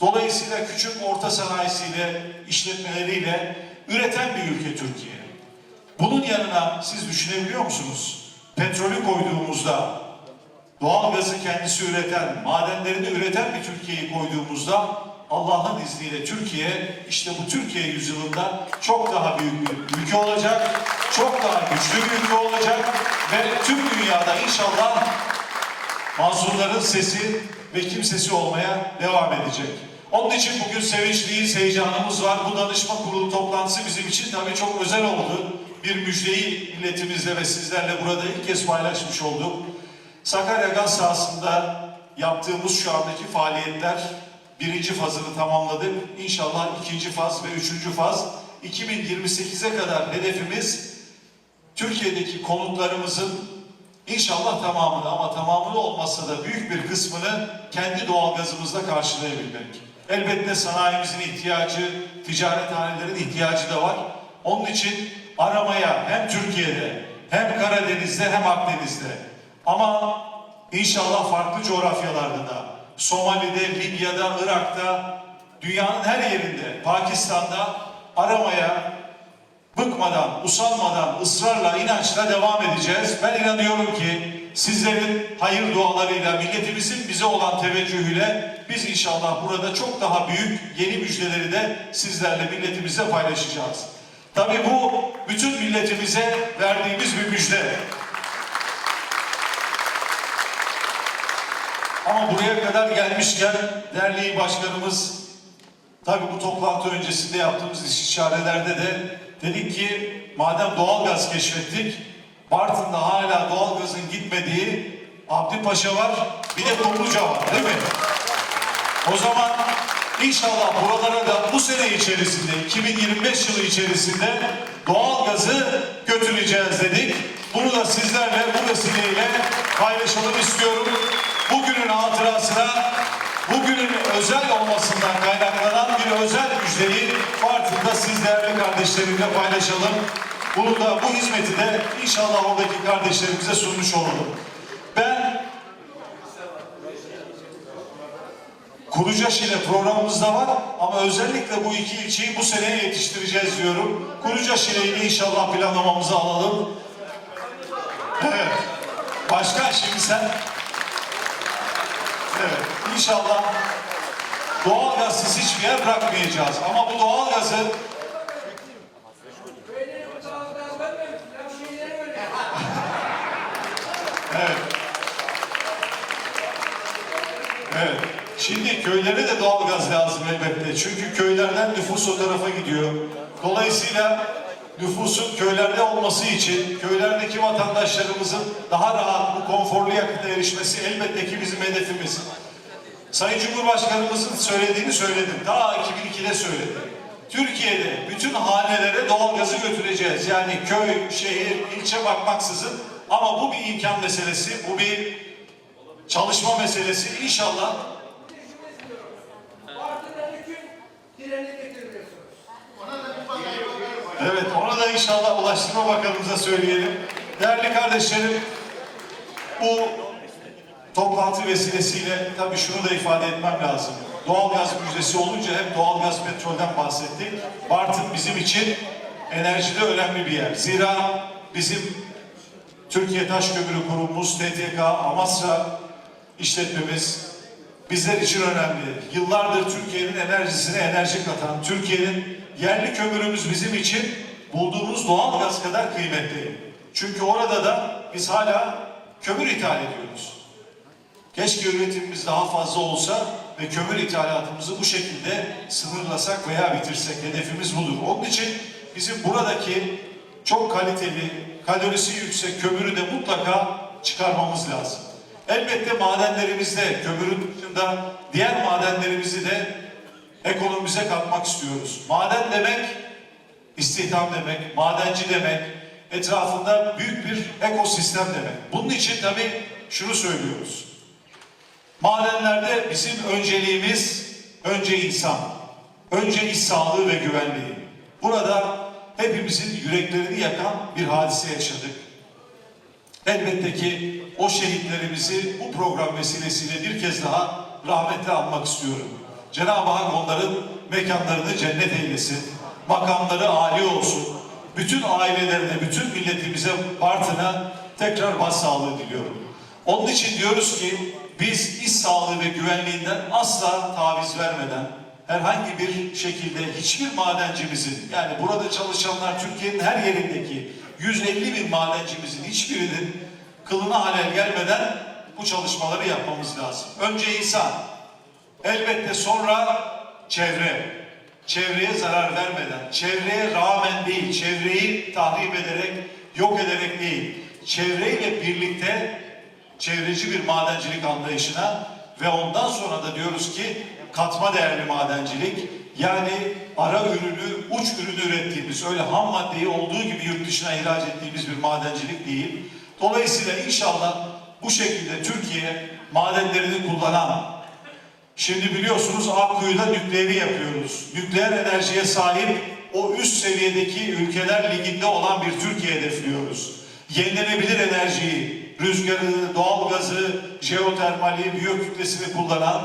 Dolayısıyla küçük orta sanayisiyle, işletmeleriyle üreten bir ülke Türkiye. Bunun yanına siz düşünebiliyor musunuz? Petrolü koyduğumuzda, doğal gazı kendisi üreten, madenlerini üreten bir Türkiye'yi koyduğumuzda Allah'ın izniyle Türkiye işte bu Türkiye yüzyılında çok daha büyük bir ülke olacak, çok daha güçlü bir ülke olacak ve tüm dünyada inşallah mazlumların sesi ve kimsesi olmaya devam edecek. Onun için bugün sevinçliyiz, heyecanımız var. Bu danışma kurulu toplantısı bizim için tabii çok özel oldu. Bir müjdeyi milletimizle ve sizlerle burada ilk kez paylaşmış olduk. Sakarya gaz sahasında yaptığımız şu andaki faaliyetler birinci fazını tamamladık. İnşallah ikinci faz ve üçüncü faz 2028'e kadar hedefimiz Türkiye'deki konutlarımızın inşallah tamamını ama tamamını olmazsa da büyük bir kısmını kendi doğalgazımızla karşılayabilmek. Elbette sanayimizin ihtiyacı, ticarethanelerin ihtiyacı da var. Onun için aramaya hem Türkiye'de hem Karadeniz'de hem Akdeniz'de ama inşallah farklı coğrafyalarda da Somali'de, Libya'da, Irak'ta, dünyanın her yerinde, Pakistan'da aramaya bıkmadan, usanmadan, ısrarla, inançla devam edeceğiz. Ben inanıyorum ki sizlerin hayır dualarıyla, milletimizin bize olan teveccühüyle biz inşallah burada çok daha büyük yeni müjdeleri de sizlerle milletimize paylaşacağız. Tabii bu bütün milletimize verdiğimiz bir müjde. Ama buraya kadar gelmişken değerli başkanımız Tabii bu toplantı öncesinde yaptığımız istişarelerde de dedik ki madem doğalgaz keşfettik, Bartın'da hala doğalgazın gitmediği Abdi Paşa var, bir de Kumluca var değil mi? O zaman inşallah buralara da bu sene içerisinde, 2025 yılı içerisinde doğalgazı götüreceğiz dedik. Bunu da sizlerle bu vesileyle paylaşalım istiyorum. Bugünün hatırasına bugünün özel olmasından kaynaklanan bir özel müjdeyi Bartın'da siz değerli kardeşlerimle paylaşalım. Bunu da bu hizmeti de inşallah oradaki kardeşlerimize sunmuş olalım. Ben Kurucaş ile programımızda var ama özellikle bu iki ilçeyi bu seneye yetiştireceğiz diyorum. Kurucaş ile inşallah planlamamızı alalım. Evet. Başka şimdi sen İnşallah doğalgazsız hiçbir yer bırakmayacağız. Ama bu doğalgazı Evet. Evet. Şimdi köylere de doğalgaz lazım elbette. Çünkü köylerden nüfus o tarafa gidiyor. Dolayısıyla nüfusun köylerde olması için köylerdeki vatandaşlarımızın daha rahat bu konforlu yakıta erişmesi elbette ki bizim hedefimiz. Sayın Cumhurbaşkanımızın söylediğini söyledim. Daha 2002'de söyledim. Türkiye'de bütün hanelere doğalgazı götüreceğiz. Yani köy, şehir, ilçe bakmaksızın ama bu bir imkan meselesi, bu bir çalışma meselesi. İnşallah. Evet, ona da inşallah Ulaştırma Bakanımıza söyleyelim. Değerli kardeşlerim, bu toplantı vesilesiyle tabii şunu da ifade etmem lazım. Doğalgaz müjdesi olunca hep doğalgaz petrolden bahsettik. Bartın bizim için enerjide önemli bir yer. Zira bizim Türkiye Taş Kömürü Kurumumuz, TTK, Amasra işletmemiz bizler için önemli. Yıllardır Türkiye'nin enerjisine enerji katan, Türkiye'nin yerli kömürümüz bizim için bulduğumuz doğal gaz kadar kıymetli. Çünkü orada da biz hala kömür ithal ediyoruz. Keşke üretimimiz daha fazla olsa ve kömür ithalatımızı bu şekilde sınırlasak veya bitirsek. Hedefimiz budur. Onun için bizim buradaki çok kaliteli, kalorisi yüksek kömürü de mutlaka çıkarmamız lazım. Elbette madenlerimizde, kömürün dışında diğer madenlerimizi de ekonomimize katmak istiyoruz. Maden demek, istihdam demek, madenci demek, etrafında büyük bir ekosistem demek. Bunun için tabii şunu söylüyoruz. Madenlerde bizim önceliğimiz önce insan, önce iş sağlığı ve güvenliği. Burada hepimizin yüreklerini yakan bir hadise yaşadık. Elbette ki o şehitlerimizi bu program vesilesiyle bir kez daha rahmetle anmak istiyorum. Cenab-ı Hak onların mekanlarını cennet eylesin. Makamları âli olsun. Bütün ailelerine, bütün milletimize, partına tekrar başsağlığı diliyorum. Onun için diyoruz ki biz iş sağlığı ve güvenliğinden asla taviz vermeden herhangi bir şekilde hiçbir madencimizin yani burada çalışanlar Türkiye'nin her yerindeki 150 bin madencimizin hiçbirinin kılına halel gelmeden bu çalışmaları yapmamız lazım. Önce insan, elbette sonra çevre. Çevreye zarar vermeden, çevreye rağmen değil, çevreyi tahrip ederek, yok ederek değil, çevreyle birlikte çevreci bir madencilik anlayışına ve ondan sonra da diyoruz ki katma değerli madencilik yani ara ürünü, uç ürünü ürettiğimiz öyle ham maddeyi olduğu gibi yurt dışına ihraç ettiğimiz bir madencilik değil. Dolayısıyla inşallah bu şekilde Türkiye madenlerini kullanan Şimdi biliyorsunuz Akkuyu'da nükleeri yapıyoruz. Nükleer enerjiye sahip o üst seviyedeki ülkeler liginde olan bir Türkiye hedefliyoruz. Yenilenebilir enerjiyi, rüzgarı, doğalgazı, jeotermali, biyokütlesini kullanan,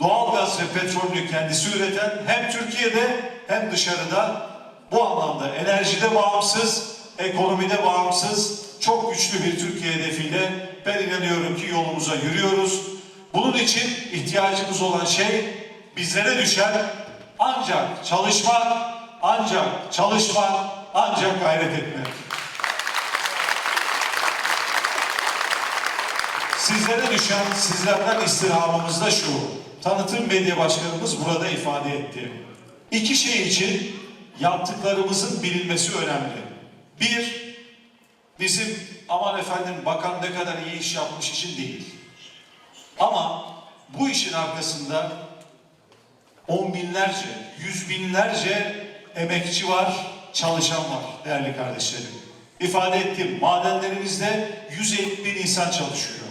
doğalgaz ve petrolünü kendisi üreten hem Türkiye'de hem dışarıda bu anlamda enerjide bağımsız, ekonomide bağımsız, çok güçlü bir Türkiye hedefiyle ben inanıyorum ki yolumuza yürüyoruz. Bunun için ihtiyacımız olan şey bizlere düşen ancak çalışmak, ancak çalışmak, ancak gayret etmek. Sizlere düşen, sizlerden istirhamımız da şu. Tanıtım Medya Başkanımız burada ifade etti. İki şey için yaptıklarımızın bilinmesi önemli. Bir, bizim aman efendim bakan ne kadar iyi iş yapmış için değil. Ama bu işin arkasında on binlerce, yüz binlerce emekçi var, çalışan var değerli kardeşlerim. İfade ettim, madenlerimizde 150 bin insan çalışıyor.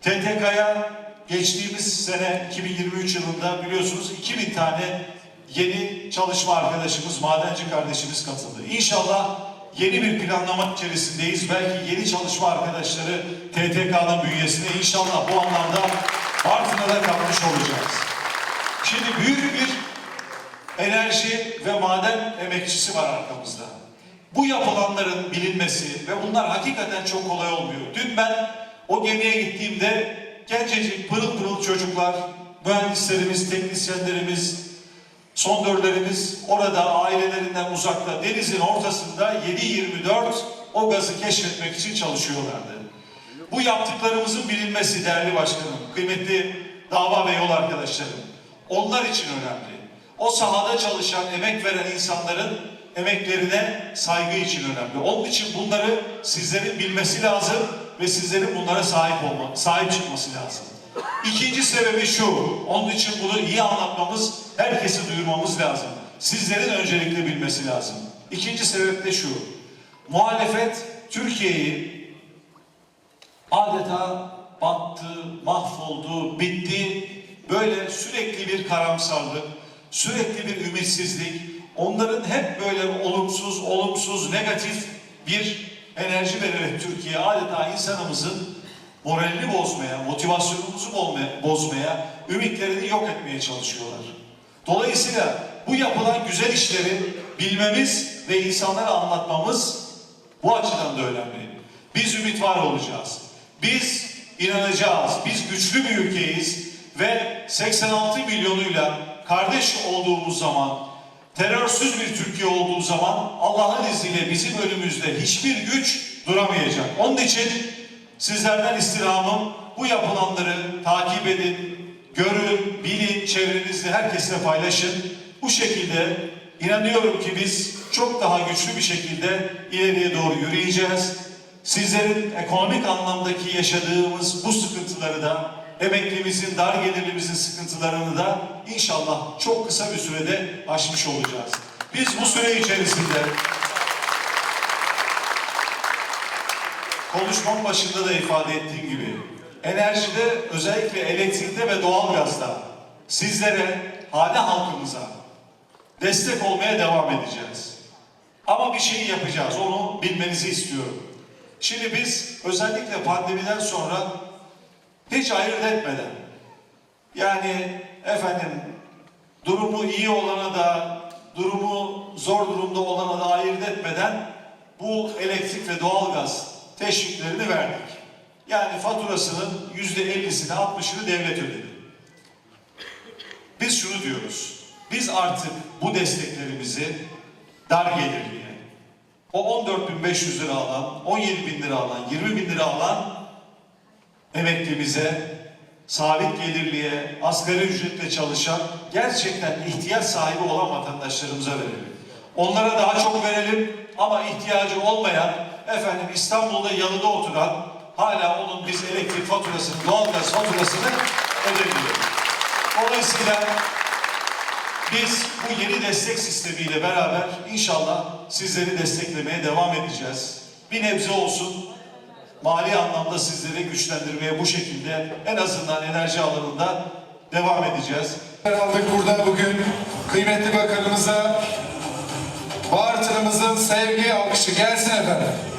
TTK'ya geçtiğimiz sene 2023 yılında biliyorsunuz 2000 tane yeni çalışma arkadaşımız, madenci kardeşimiz katıldı. İnşallah yeni bir planlama içerisindeyiz. Belki yeni çalışma arkadaşları TTK'nın bünyesine inşallah bu anlamda Bartın'a da katmış olacağız. Şimdi büyük bir enerji ve maden emekçisi var arkamızda. Bu yapılanların bilinmesi ve bunlar hakikaten çok kolay olmuyor. Dün ben o gemiye gittiğimde gencecik pırıl pırıl çocuklar, mühendislerimiz, teknisyenlerimiz, sondörlerimiz orada ailelerinden uzakta denizin ortasında 7-24 o gazı keşfetmek için çalışıyorlardı. Bu yaptıklarımızın bilinmesi değerli başkanım, kıymetli dava ve yol arkadaşlarım. Onlar için önemli. O sahada çalışan, emek veren insanların emeklerine saygı için önemli. Onun için bunları sizlerin bilmesi lazım ve sizlerin bunlara sahip olma, sahip çıkması lazım. İkinci sebebi şu, onun için bunu iyi anlatmamız, herkese duyurmamız lazım. Sizlerin öncelikle bilmesi lazım. İkinci sebep de şu, muhalefet Türkiye'yi adeta battı, mahvoldu, bitti. Böyle sürekli bir karamsarlık, sürekli bir ümitsizlik, onların hep böyle olumsuz, olumsuz, negatif bir enerji vererek Türkiye adeta insanımızın moralini bozmaya, motivasyonumuzu bozmaya, ümitlerini yok etmeye çalışıyorlar. Dolayısıyla bu yapılan güzel işleri bilmemiz ve insanlara anlatmamız bu açıdan da önemli. Biz ümit var olacağız. Biz inanacağız. Biz güçlü bir ülkeyiz ve 86 milyonuyla kardeş olduğumuz zaman, terörsüz bir Türkiye olduğu zaman Allah'ın izniyle bizim önümüzde hiçbir güç duramayacak. Onun için sizlerden istirhamım bu yapılanları takip edin, görün, bilin, çevrenizde herkesle paylaşın. Bu şekilde inanıyorum ki biz çok daha güçlü bir şekilde ileriye doğru yürüyeceğiz. Sizlerin ekonomik anlamdaki yaşadığımız bu sıkıntıları da, emeklimizin, dar gelirlimizin sıkıntılarını da inşallah çok kısa bir sürede aşmış olacağız. Biz bu süre içerisinde konuşmam başında da ifade ettiğim gibi enerjide özellikle elektrikte ve doğalgazda sizlere, hane halkımıza destek olmaya devam edeceğiz. Ama bir şey yapacağız, onu bilmenizi istiyorum. Şimdi biz özellikle pandemiden sonra hiç ayırt etmeden yani efendim durumu iyi olana da, durumu zor durumda olana da ayırt etmeden bu elektrik ve doğalgaz teşviklerini verdik. Yani faturasının yüzde ellisini, altmışını devlet ödedi. Biz şunu diyoruz. Biz artık bu desteklerimizi dar gelirliye, o 14.500 lira alan, 17.000 lira alan, 20.000 lira alan emeklimize, sabit gelirliye, asgari ücretle çalışan, gerçekten ihtiyaç sahibi olan vatandaşlarımıza verelim. Onlara daha çok verelim ama ihtiyacı olmayan, efendim İstanbul'da yalıda oturan, hala onun biz elektrik faturasını, doğalgaz faturasını ödemiyor. Dolayısıyla biz bu yeni destek sistemiyle beraber inşallah sizleri desteklemeye devam edeceğiz. Bir nebze olsun mali anlamda sizleri güçlendirmeye bu şekilde en azından enerji alanında devam edeceğiz. aldık burada bugün kıymetli bakanımıza Bartın'ımızın sevgi alkışı gelsin efendim.